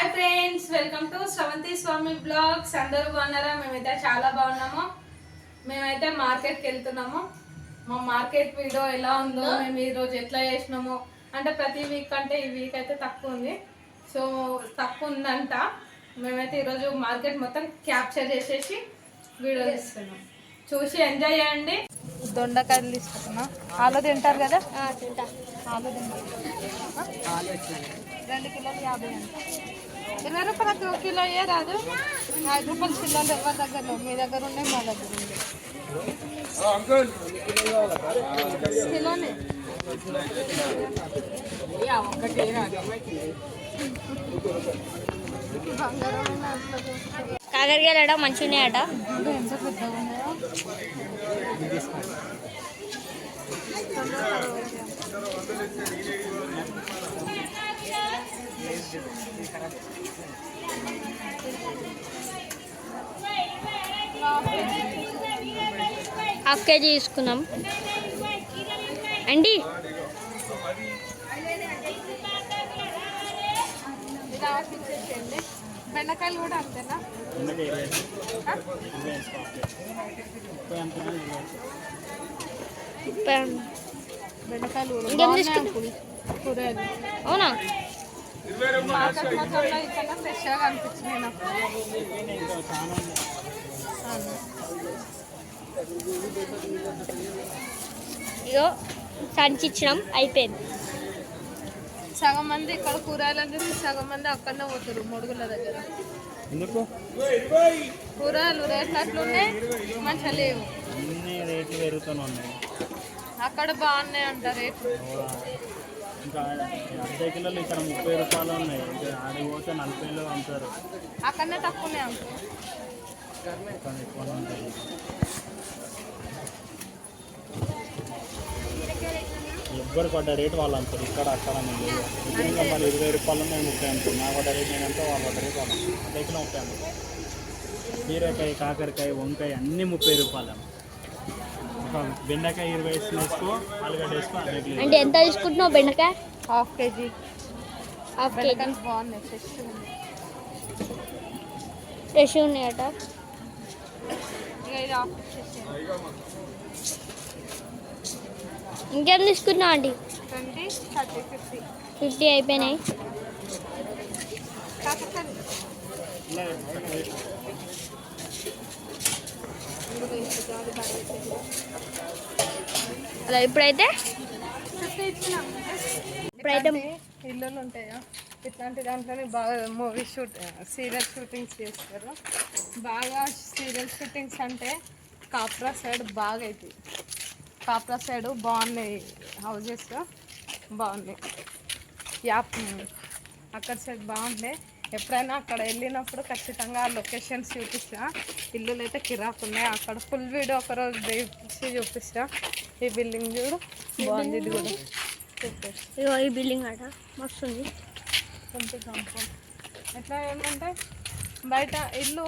Hi friends welcome to Sravanthi Swamy vlogs అందరూ బాగున్నారా? మేమైతే చాలా బాగున్నాము. మేమైతే మార్కెట్కి వెళ్తున్నాము. మా మార్కెట్ వీడియో ఎలా ఉందో మేము ఈ రోజు ఎట్లా చేసినాము అంటే ప్రతి వీక్ అంటే ఈ వీక్ అయితే తక్కువ ఉంది. సో తక్కువ ఉందంట. మేమైతే ఈరోజు మార్కెట్ మొత్తం క్యాప్చర్ చేసేసి వీడియో తీస్తున్నాం. చూసి ఎంజాయ్ చేయండి. దొండకాయలు తీసుకున్నా ఆలు తింటారు కదా? తింటా. ఆలు తింటారు రెండు కిలోలు యాభై అంట. ఇరవై రూపాయలకు ఒక కిలో ఏ రాదు. ఐదు రూపాయలు చిల్లలు ఎవరి దగ్గర. మీ దగ్గర ఉన్నాయి మా దగ్గర ఉంది కిలోనే. కాకరకాయలు మంచిగా ఉన్నాయట ఎంత పెద్దగా ఉన్నాయో? హాఫ్ కేజీ తీసుకున్నాం. అండి? ఇది ఆఫ్ ఇచ్చేసేయండి బెండకాయలు కూడా అంతేనా? ఆ? బెండకాయలు కూరగాయలు అవునా మార్కెట్ మొత్తంలో ఇక్కడ ఫ్రెష్గా కనిపించినాయి నాకు ఇగో సంచి ఇచ్చినాం అయిపోయింది. సగం మంది ఇక్కడ కూరగాయలు చూసి సగం మంది అక్కడనే పోతారు మొడుగుల దగ్గర. ఎందుకు? కూరగాయలు రేట్లు అట్లున్నాయి మంచిగా లేవు. అన్ని రేట్లు పెరుగుతూనే ఉన్నాయి. అక్కడ బాగున్నాయి అంట రేట్లు. ఇంకా అర్ధ కిలోలు ఇక్కడ ముప్పై రూపాయలు ఉన్నాయి. ఆడికి పోతే నలభైలో అమ్ముతారు. అక్కడనే తక్కువనే అంకుల్ ఇక్కడ ఎక్కువ ఉంటాయి ఎవ్వరు పడ్డ రేటు వాళ్ళు అమ్ముతారు ఇక్కడ అక్కడ ఇక్కడ ఇంకా మళ్ళీ ఇరవై రూపాయలు ఉన్నాయి ముప్పై అమ్ముతారు నా పడ్డ రేట్ నేనంతా వాళ్ళు పడ్డ రేట్ వాళ్ళు కిలో ముప్పై అమ్ముతారు బీరకాయ కాకరకాయ వంకాయ అన్నీ ముప్పై రూపాయలు బెండకాయ ఇరవై వేసుకో ఆలుగడ్డ వేసుకో అంటే ఎంత తీసుకుంటున్నావు బెండకాయ? Half KG. Half KG. బాగున్నాయి ఫ్రెష్ ఫ్రెష్ ఉన్నాయట. ఇక ఇది హాఫ్ ఇంకేం తీసుకున్నావు అండి ఫిఫ్టీ. అయిపోయినాయి. అలా ఇప్పుడైతే? ఇప్పుడైతే ఇల్లులు ఉంటాయా? ఇట్లాంటి దాంట్లోనే బాగా మూవీ షూట్ సీరియల్ షూటింగ్స్ చేస్తారు. బాగా సీరియల్ షూటింగ్స్ అంటే కాప్రా సైడ్ బాగా అవుతాయి కాప్రా సైడ్ బాగున్నాయి హౌజెస్ బాగున్నాయి. యాప్ అక్కడ సైడ్ బాగుంటాయి ఎప్పుడైనా అక్కడ వెళ్ళినప్పుడు ఖచ్చితంగా ఆ లొకేషన్స్ చూపిస్తా. ఇల్లులు అయితే కిరాకు ఉన్నాయి. అక్కడ ఫుల్ వీడియో ఒకరోజు తీసి చూపిస్తా. ఈ బిల్డింగ్ చూడు. బాగుంది ఇది కూడా. ఇగో ఈ బిల్డింగ్ అట. మస్తు ఉంది. కొంచెం కాంపౌండ్ ఎట్లా ఏమంటే బయట ఇల్లు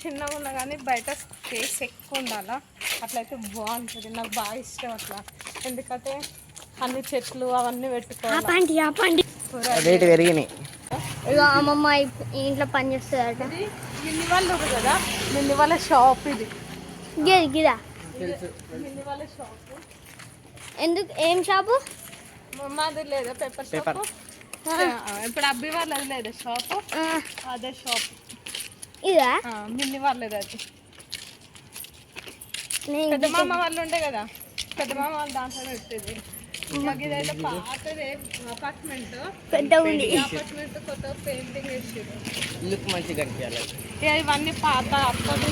చిన్నగా ఉన్నా కానీ బయట స్పేస్ ఎక్కువ ఉండాలా? అట్లయితే బాగుంటుంది. నాకు బాగా ఇష్టం అట్లా. ఎందుకంటే అన్ని చెట్లు అవన్నీ పెట్టుకోవాలి. ఆపండి ఆపండి. రేటు పెరిగినాయి. ఇగో అమ్మమ్మ ఇంట్లో పని చేస్తుందట. ఇది మిన్ని వాళ్ళు కదా మిన్ని వాళ్ళ షాప్ ఇది. గిదా గిదా. వాళ్ళ షాప్. ఎందుకు ఏం షాపు? మాది లేదా పేపర్ షాప్? ఇప్పుడు అబ్బి వాళ్ళది లేదా షాప్? అదే షాప్. ఇదా? మిన్ని వాళ్ళది అది. పెద్ద మామ వాళ్ళు ఉండే కదా. పెద్ద మామ వాళ్ళు దాంట్లో పెట్టేది. మాకు ఇదైతే పాతది అపార్ట్మెంట్ పెద్ద ఉంది. అపార్ట్మెంట్ కొత్త పెయింటింగ్ వేసారు లుక్ మంచిగా కనిపించాలి. ఇవన్నీ పాత అప్పటి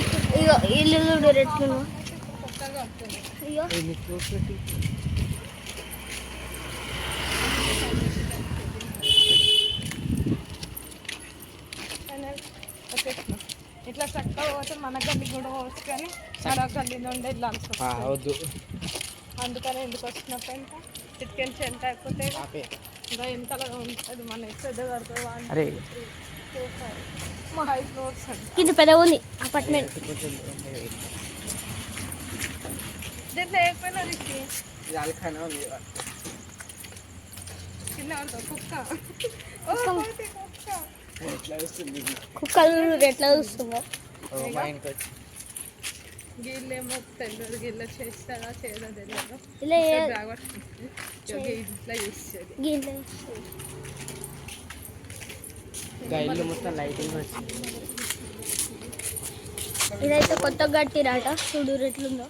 ఇల్లు చూడు ఎట్లున్నా కొత్తగా వస్తుంది ఇగో వచ్చేసిన ఇట్లా చక్కగా పోతే మన గల్లి కూడా పోవచ్చు కానీ మరో గల్లీ నుండి వెళ్ళాల్సి వద్దు. అందుకని ఎందుకు వచ్చినప్పుడు ఇంకా ఇటుకెళ్ళి ఎంత అయిపోతే ఇంకా ఎంతలా ఉంటుంది మన పెద్ద కడుతుంది అరే. ఫైవ్ ఫ్లోర్స్ ఇది పెద్ద ఉంది అపార్ట్మెంట్. దీంట్లో లేకపోయినా రిషి చిన్న ఉంటుంది కుక్క. ఓ, కోతి కుక్క. వీళ్ళేమో గిల్ల చేస్తారా చేయదా తెలియదు ఇట్లా చేసేది ఇల్లు మొత్తం లైటింగ్ వచ్చింది ఇదైతే కొత్త గట్టిరాట చూడు ఎట్లుందో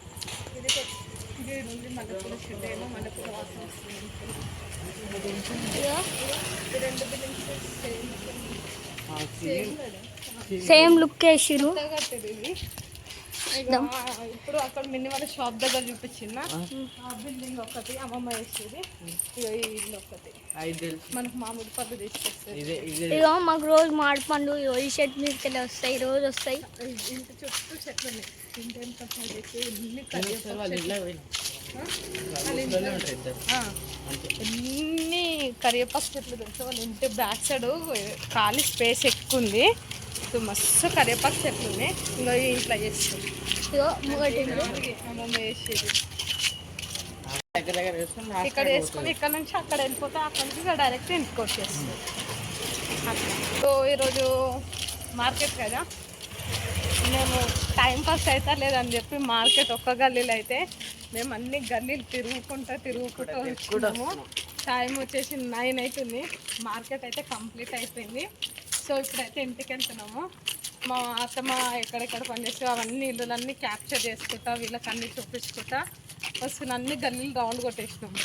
రెండు బిల్డింగ్స్ సేమ్ లుక్ వేసిరు ఇప్పుడు అక్కడ వాళ్ళ షాప్ దగ్గర చూపించిన. ఆ. బిల్డింగ్ ఒకటి అమ్మమ్మ వేసేది. ఈ ఇల్లు ఒకటి. మనకు మామిడి పళ్ళు తీసుకొస్తుంది ఇదే మాకు రోజు మామిడి పండు ఈ షర్ట్ మీదకి వస్తాయి రోజు వస్తాయి. ఇంటి చుట్టూ చెట్లు ఉన్నాయి. ఇంటి అయితే ఎన్ని కరివేపాకు చెట్లు. తెలుసు? వాళ్ళ ఇంటి బ్యాక్ సైడ్ ఖాళీ స్పేస్ ఎక్కువ ఉంది. సో మస్తు కరివేపాకు చెట్లు ఉన్నాయి. ఇంకా ఇంట్లో చేస్తుంది ఇక్కడ వేసుకొని ఇక్కడ నుంచి అక్కడ వెళ్ళిపోతే అక్కడ నుంచి ఇక డైరెక్ట్ ఇంటికి వచ్చేస్తుంది సో ఈరోజు మార్కెట్ కదా. మేము టైం పాస్ అవుతా లేదని చెప్పి మార్కెట్ ఒక్క గల్లీలో అయితే మేము అన్ని గల్లీలు తిరుగుకుంటా తిరుగుకుంటూ వచ్చినాము. టైం వచ్చేసి నైన్ అవుతుంది. మార్కెట్ అయితే కంప్లీట్ అయిపోయింది. సో ఇప్పుడైతే ఇంటికి వెళ్తున్నాము. మా అత్తమ్మ ఎక్కడెక్కడ పనిచేస్తే అవన్నీ ఇల్లులన్నీ క్యాప్చర్ చేసుకుంటా వీళ్ళకి అన్ని చూపించుకుంటా. వస్తున్న అన్ని గల్లీలు రౌండ్ కొట్టేసినాము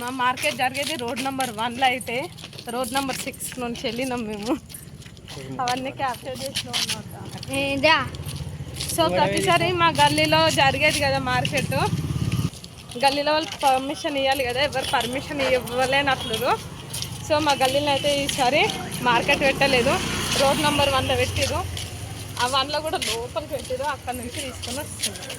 మా మార్కెట్ జరిగేది రోడ్ నెంబర్ వన్లో అయితే రోడ్ నెంబర్ సిక్స్ నుంచి వెళ్ళినాం మేము. అవన్నీ క్యాప్చర్ చేసినాం అన్నమాట. ఇదా సో ప్రతిసారి మా గల్లీలో జరిగేది కదా మార్కెట్. గల్లీలో వాళ్ళు పర్మిషన్ ఇవ్వాలి కదా ఎవరు పర్మిషన్ ఇవ్వలేనట్లు సో మా గల్లీలో అయితే ఈసారి మార్కెట్ పెట్టలేదు. రోడ్ నెంబర్ వన్లో పెట్టిరు ఆ వన్లో కూడా లోపలికి పెట్టిరు అక్కడ నుంచి తీసుకొని వస్తున్నారు.